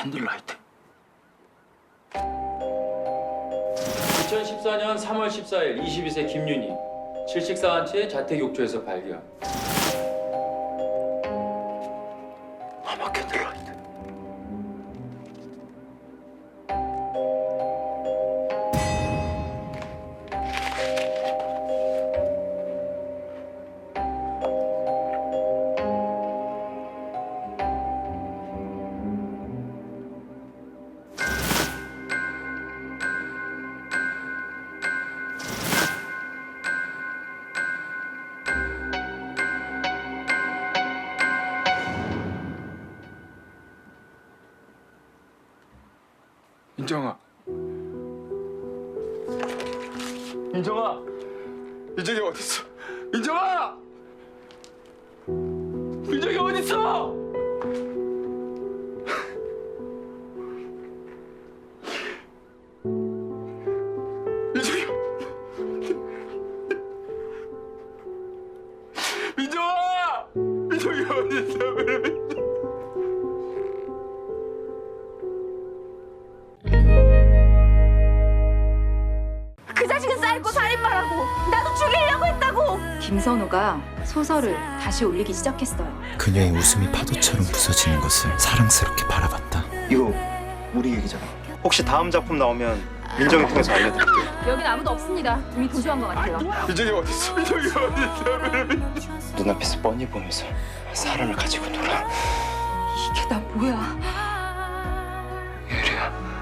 캔들라이트 2014년 3월 14일 22세 김윤희 질식사한 채 자택 욕조에서 발견. 인정아. 인정아. 인정이 어딨어? 인정아! 인정이 어딨어? 인정이 민정아! 민정이 어딨어? 쌀고 살인마라고 나도 죽이려고 했다고 김선호가 소설을 다시 올리기 시작했어요. 그녀의 웃음이 파도처럼 부서지는 것을 사랑스럽게 바라봤다. 이거 우리 얘기잖아. 혹시 다음 작품 나오면 민정이 통해서 알려드릴게요. 여긴 아무도 없습니다. 이미 도주한 것 같아요. 민정이 어딨어? 민정이 어딨어? 눈앞에서 뻔히 보면서 사람을 가지고 놀아. 이게 다 뭐야? 유리야.